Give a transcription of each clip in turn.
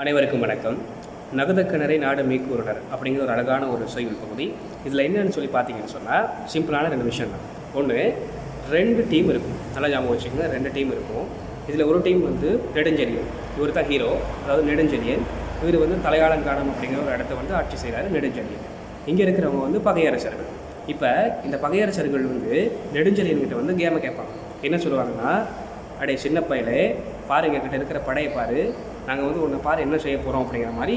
அனைவருக்கும் வணக்கம். நகதக்கிணறை நாடு மீக்கூறுடர் அப்படிங்கிற ஒரு அழகான ஒரு செய்யுள் பகுதி. இதில் என்னன்னு சொல்லி பார்த்தீங்கன்னு சொன்னால் சிம்பிளான ரெண்டு விஷயம் தான். ஒன்று ரெண்டு டீம் இருக்கும். நல்லா ஞாபகம் வச்சுக்கோங்க ரெண்டு டீம் இருக்கும். இதில் ஒரு டீம் வந்து நெடுஞ்செழியன். இவர் தான் ஹீரோ அதாவது நெடுஞ்செழியன். இவர் வந்து தலையாளங்கானம் அப்படிங்கிற ஒரு இடத்த வந்து ஆட்சி செய்கிறாரு நெடுஞ்செழியன். இங்கே இருக்கிறவங்க வந்து பகையரசர்கள். இப்போ இந்த பகையரசர்கள் வந்து நெடுஞ்செழியன்கிட்ட வந்து கேமை கேட்பாங்க. என்ன சொல்லுவாங்கன்னா அடைய சின்ன பயலே பாரு எங்ககிட்ட இருக்கிற படையை பாரு நாங்கள் வந்து ஒன்று பாரு என்ன செய்ய போகிறோம் அப்படிங்கிற மாதிரி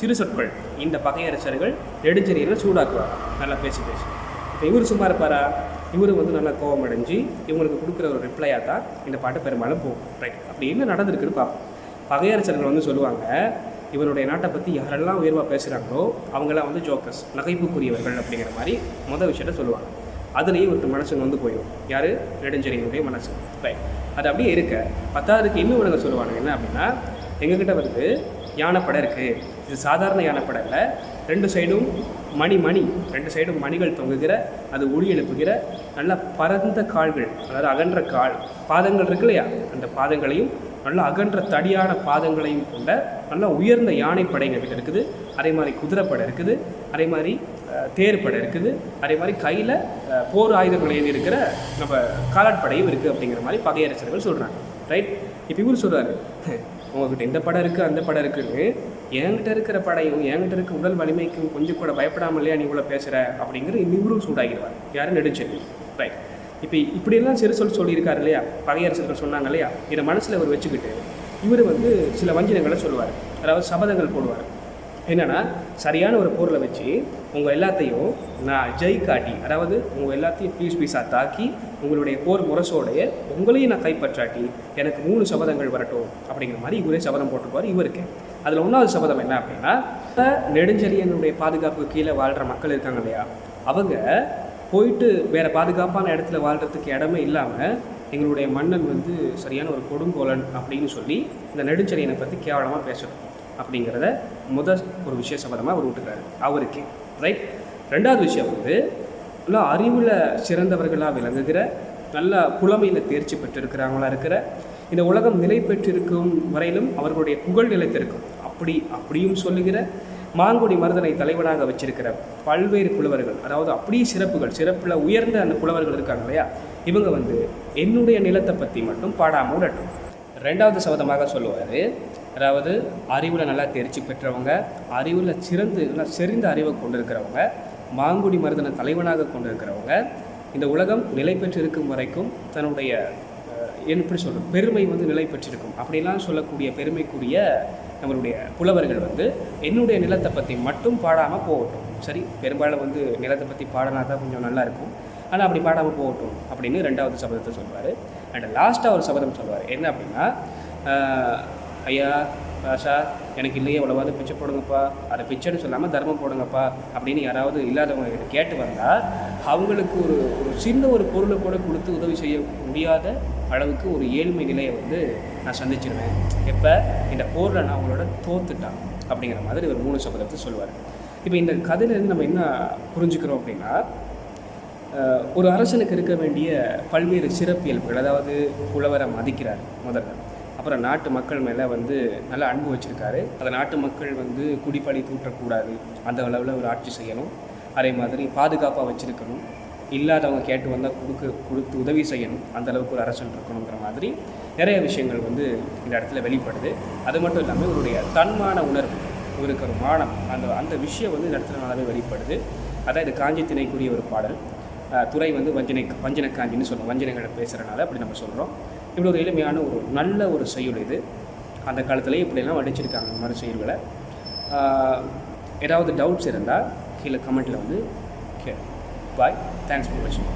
சிறு சொற்கள் இந்த பகையரசர்கள் நெடுஞ்செறியில் சூடாக்குவார் நல்லா பேசி பேசி. இப்போ இவர் சும்மா இருப்பாரா? இவர் வந்து நல்லா கோபம் அடைஞ்சு இவங்களுக்கு கொடுக்குற ஒரு ரிப்ளையாக தான் இந்த பாட்டு பெரும்பாலும் போகும். ரைட் அப்படி என்ன நடந்திருக்குன்னு பார்ப்போம் பகையரசர்கள் வந்து சொல்லுவாங்க இவருடைய நாட்டை பற்றி யாரெல்லாம் உயர்வாக பேசுகிறாங்களோ அவங்களாம் வந்து ஜோக்கர்ஸ் நகைப்புக்குரியவர்கள் அப்படிங்கிற மாதிரி மொதல் விஷயத்த சொல்லுவாங்க. அதுலேயே ஒரு மனசு வந்து போயிடும். யார்? நெடுஞ்செழியனுடைய மனசு. ரைட் அது அப்படியே இருக்க. பத்தாவதுக்கு இன்னும் ஒன்று சொல்லுவாங்க என்ன அப்படின்னா எங்ககிட்ட வந்து யானைப்படை இருக்குது இது சாதாரண யானைப்படை இல்லை. ரெண்டு சைடும் மணி மணி. ரெண்டு சைடும் மணிகள் தொங்குகிற அது ஒளி எழுப்புகிற நல்ல பரந்த கால்கள் அதாவது அகன்ற கால் பாதங்கள் இருக்கு இல்லையா? அந்த பாதங்களையும் நல்ல அகன்ற தடியான பாதங்களையும் கொண்ட நல்ல உயர்ந்த யானைப்படை எங்ககிட்ட இருக்குது. அதே மாதிரி குதிரைப்படை இருக்குது. அதே மாதிரி தேர்ப்படை இருக்குது. அதே மாதிரி கையில் போர் ஆயுதங்கள் ஏந்தி இருக்கிற நம்ம காலாட்படையும் இருக்குது அப்படிங்கிற மாதிரி பகையரசர்கள் சொல்கிறாங்க ரைட் இப்போ இவர் சொல்கிறாரு உங்ககிட்ட இந்த படம் இருக்குது அந்த படம் இருக்குன்னு என்கிட்ட இருக்கிற படையும் என்கிட்ட இருக்க உடல் வலிமைக்கும் கொஞ்சம் கூட பயப்படாமல் இல்லையா நீ இவ்வளோ பேசுகிற அப்படிங்கிற இவரும் சூடாகிடுவார். யாரும் நெடுஞ்செல்வி. ரைட் இப்போ இப்படியெல்லாம் சிறு சொல் சொல்லியிருக்காரு இல்லையா? பகையரசர்கள் சொன்னாங்க இல்லையா? இதை மனசில் அவர் வச்சுக்கிட்டு இவர் வந்து சில வஞ்சனங்களை சொல்லுவார். அதாவது சபதங்கள் போடுவார். என்னென்னா சரியான ஒரு பொருளை வச்சு உங்கள் எல்லாத்தையும் நான் ஜெய் காட்டி அதாவது உங்கள் எல்லாத்தையும் பீஸ் பீஸாக தாக்கி உங்களுடைய போர் முரசோடைய உங்களையும் நான் கைப்பற்றாட்டி எனக்கு மூணு சபதங்கள் வரட்டும் அப்படிங்கிற மாதிரி இவரே சபதம் போட்டுக்குவார் இவருக்கு. அதில் ஒன்றாவது சபதம் என்ன அப்படின்னா இப்ப நெடுஞ்செழியனுடைய பாதுகாப்பு கீழே வாழ்கிற மக்கள் இருக்காங்க இல்லையா? அவங்க போயிட்டு வேறு பாதுகாப்பான இடத்துல வாழ்கிறதுக்கு இடமே இல்லாமல் எங்களுடைய மன்னன் வந்து சரியான ஒரு கொடுங்கோலன் அப்படின்னு சொல்லி இந்த நெடுஞ்செழியனை பற்றி கேவலமாக பேசணும். அப்படிங்கிறத முதல் ஒரு விஷய சபதமாக அவர் விட்டுக்கிறாரு. அவருக்கு. ரைட் ரெண்டாவது விஷயம் வந்து நல்லா அறிவில் சிறந்தவர்களாக விளங்குகிற நல்ல புலமையில் தேர்ச்சி பெற்றிருக்கிறவங்களா இருக்கிற இந்த உலகம் நிலை பெற்றிருக்கும் வரையிலும் அவர்களுடைய புகழ் நிலைத்திருக்கும். அப்படி அப்படியும் சொல்லுகிற மாங்குடி மருதனை தலைவனாக வச்சிருக்கிற பல்வேறு புலவர்கள் அதாவது அப்படியே சிறப்புகள் சிறப்பில் உயர்ந்த அந்த புலவர்கள் இருக்காங்க இல்லையா? இவங்க வந்து என்னுடைய நிலத்தை பற்றி மட்டும் பாடாமல் விடட்டும். ரெண்டாவது சபதமாக சொல்லுவார் அதாவது அறிவில் நல்லா தேர்ச்சி பெற்றவங்க அறிவில் சிறந்து நல்லா செறிந்த அறிவை கொண்டிருக்கிறவங்க மாங்குடி மருதன தலைவனாக கொண்டிருக்கிறவங்க இந்த உலகம் நிலை பெற்று இருக்கும் வரைக்கும் தன்னுடைய என் எப்படி சொல்கிறது பெருமை வந்து நிலை பெற்றிருக்கும். அப்படிலாம் சொல்லக்கூடிய பெருமைக்குரிய நம்மளுடைய புலவர்கள் வந்து என்னுடைய நிலத்தை பற்றி மட்டும் பாடாமல் போகட்டும். சரி பெரும்பாலும் வந்து நிலத்தை பற்றி பாடினா தான் கொஞ்சம் நல்லாயிருக்கும் ஆனால் அப்படி பாடாமல் போகட்டும் அப்படின்னு ரெண்டாவது சபதத்தை சொல்வார். அண்ட் லாஸ்ட்டாக ஒரு சபதம் சொல்வார். என்ன அப்படின்னா ஐயா ராஷா எனக்கு இல்லையே எவ்வளவாவது பிச்சை போடுங்கப்பா. அதை பிச்சைன்னு சொல்லாமல் தர்மம் போடுங்கப்பா அப்படின்னு யாராவது இல்லாதவங்க கிட்ட கேட்டு வந்தால் அவங்களுக்கு ஒரு ஒரு சின்ன ஒரு பொருளை கூட கொடுத்து உதவி செய்ய முடியாத அளவுக்கு ஒரு ஏழ்மை நிலையை வந்து நான் சந்திச்சிருவேன். எப்போ? இந்த போரில் நான் அவங்களோட தோத்துட்டான் அப்படிங்கிற மாதிரி ஒரு மூணு சபதத்தை சொல்லுவார். இப்போ இந்த கதையிலேருந்து நம்ம என்ன புரிஞ்சுக்கிறோம் அப்படின்னா ஒரு அரசனுக்கு இருக்க வேண்டிய பல்வேறு சிறப்பியல்புகள் அதாவது புலவரை மதிக்கிறார் முதல்ல அப்புறம் நாட்டு மக்கள் மேலே வந்து நல்ல அன்பு வச்சுருக்காரு. அந்த நாட்டு மக்கள் வந்து குடிப்பழி தூற்றக்கூடாது. அந்த அளவில் ஒரு ஆட்சி செய்யணும். அதே மாதிரி பாதுகாப்பாக வச்சுருக்கணும். இல்லாதவங்க கேட்டு வந்தால் கொடுக்க கொடுத்து உதவி செய்யணும். அந்த அளவுக்கு ஒரு அரசன் இருக்கணுங்கிற மாதிரி நிறைய விஷயங்கள் வந்து இந்த இடத்துல வெளிப்படுது. அது மட்டும் இல்லாமல் இவருடைய தன்மான உணர்வு இவருக்கு ஒரு மானம் அந்த அந்த விஷயம் வந்து இந்த இடத்துல நல்லாவே வெளிப்படுது. அதான் இது காஞ்சி திணைக்குரிய ஒரு பாடல். துறை வந்து வஞ்சனை வஞ்சன காஞ்சின்னு சொல்லுவோம். வஞ்சனைகளை பேசுகிறனால அப்படி நம்ம சொல்கிறோம் இப்படி ஒரு எளிமையான ஒரு நல்ல ஒரு செயல் இது. அந்த காலத்திலே இப்படிலாம் வடிச்சிருக்காங்க இந்த மாதிரி செயல்களை. ஏதாவது டவுட்ஸ் இருந்தால் கீழே கமெண்ட்டில் வந்து கே பாய் தேங்க்ஸ் ஃபார் வாட்சிங்